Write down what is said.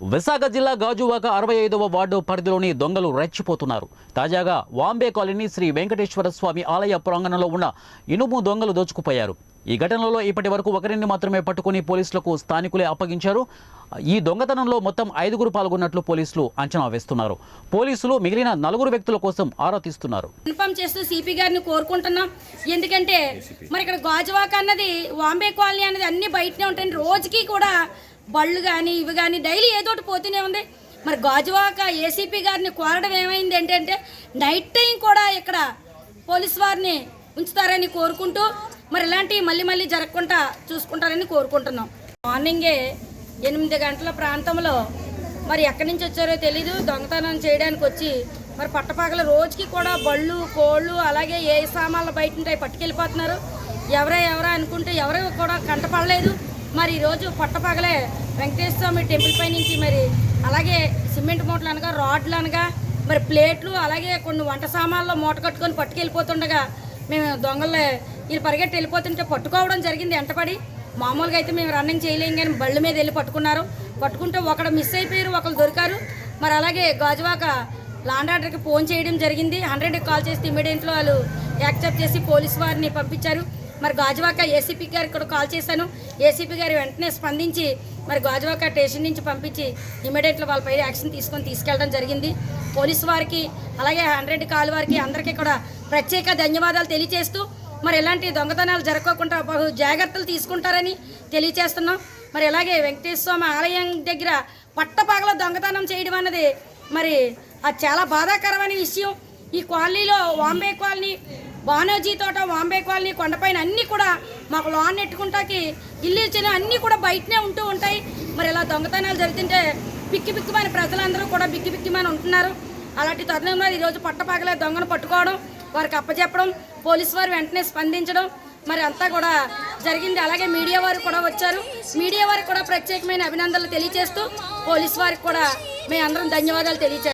విశాఖ జిల్లా గాజువాక అరవై ఐదవ వార్డు పరిధిలోని దొంగలు రెచ్చిపోతున్నారు. తాజాగా వాంబే కాలనీ శ్రీ వెంకటేశ్వర స్వామి ఆలయ ప్రాంగణంలో ఉన్న ఇనుము దొంగలు దోచుకుపోయారు. ఈ ఘటనలో ఇప్పటి వరకు ఒకరిని మాత్రమే పట్టుకుని పోలీసులకు స్థానికులే అప్పగించారు. ఈ దొంగతనంలో మొత్తం ఐదుగురు పాల్గొన్నట్లు పోలీసులు అంచనా వేస్తున్నారు. పోలీసులు మిగిలిన నలుగురు వ్యక్తుల కోసం ఆరా తీస్తున్నారు. ఇన్ఫామ్ చేస్తూ సిపి గారిని కోరుకుంటున్నాం. ఎందుకంటే మరి ఇక్కడ గాజువాక అన్నది వాంబే కాలనీ అనేది అన్ని బయటనే ఉంటాయి. రోజుకి కూడా బళ్ళు కానీ ఇవి కానీ డైలీ ఏదోటి పోతూనే ఉంది. మరి గాజువాక ఏసీపీ గారిని కోరడం ఏమైంది ఏంటంటే నైట్ టైం కూడా ఇక్కడ పోలీస్ వారిని ఉంచుతారని కోరుకుంటూ మరి ఇలాంటివి మళ్ళీ మళ్ళీ జరగకుండా చూసుకుంటారని కోరుకుంటున్నాం. మార్నింగే ఎనిమిది గంటల ప్రాంతంలో మరి ఎక్కడి నుంచి వచ్చారో తెలీదు. దొంగతనం చేయడానికి వచ్చి మరి పట్టపగల రోజుకి కూడా బళ్ళు కోళ్ళు అలాగే ఏ సామాన్లు బయట ఉంటాయి పట్టుకెళ్ళిపోతున్నారు. ఎవరే ఎవరా అనుకుంటే ఎవరు కూడా కంటపడలేదు. మరి ఈరోజు పట్టపగలే వెంకటేశ్వర స్వామి టెంపుల్ పై నుంచి మరి అలాగే సిమెంట్ మూటలు అనగా రాడ్లు అనగా మరి ప్లేట్లు అలాగే కొన్ని వంట సామాన్లు మూట కట్టుకొని పట్టుకెళ్ళిపోతుండగా మేము దొంగలు వీళ్ళు పరిగెట్టి వెళ్ళిపోతుంటే పట్టుకోవడం జరిగింది ఎంటపడి మామూలుగా అయితే మేము రన్నింగ్ చేయలేం కానీ బళ్ళ మీద వెళ్ళి పట్టుకున్నారు. పట్టుకుంటే ఒకడు మిస్ అయిపోయారు ఒకరు దొరికారు. మరి అలాగే గాజువాక లాండ్ ఆర్డర్కి ఫోన్ చేయడం జరిగింది. హండ్రెడ్కి కాల్ చేస్తే ఇమీడియట్లో వాళ్ళు యాక్సెప్ట్ చేసి పోలీస్ వారిని పంపించారు. మరి గాజువాక ఏసీపీ గారికి కూడా కాల్ చేశాను. ఏసీపీ గారు వెంటనే స్పందించి మరి గాజువాక స్టేషన్ నుంచి పంపించి ఇమీడియట్లో వాళ్ళపై యాక్షన్ తీసుకొని తీసుకెళ్ళడం జరిగింది. పోలీస్ వారికి అలాగే హండ్రెడ్ కాల్ వారికి అందరికీ కూడా ప్రత్యేక ధన్యవాదాలు తెలియజేస్తూ మరి ఎలాంటి దొంగతనాలు జరగకుండా బహు జాగ్రత్తలు తీసుకుంటారని తెలియజేస్తున్నాం. మరి ఇలాగే వెంకటేశ్వర స్వామి ఆలయం దగ్గర పట్టపగల దొంగతనం చేయడం అన్నది మరి అది చాలా బాధాకరమైన విషయం. ఈ కాలనీలో వాంబే కాలనీ బానోజీ తోట వాంబే కాలనీ కొండపైన అన్నీ కూడా మాకు లాన్ నెట్టుకుంటాకి ఇల్లు ఇచ్చిన అన్నీ కూడా బయటనే ఉంటూ ఉంటాయి. మరి ఇలా దొంగతనాలు జరుగుతుంటే పిక్కి పిక్కిమైన ప్రజలందరూ కూడా బిక్కి బిక్కిమైన ఉంటున్నారు. అలాంటి తరుణంలో ఈరోజు పట్టపగలే దొంగను పట్టుకోవడం వారికి అప్పచెప్పడం పోలీసు వారు వెంటనే స్పందించడం మరి అంతా కూడా జరిగింది. అలాగే మీడియా వారు కూడా వచ్చారు. మీడియా వారికి కూడా ప్రత్యేకమైన అభినందనలు తెలియజేస్తూ పోలీసు వారికి కూడా మేమందరం ధన్యవాదాలు తెలియజేస్తాం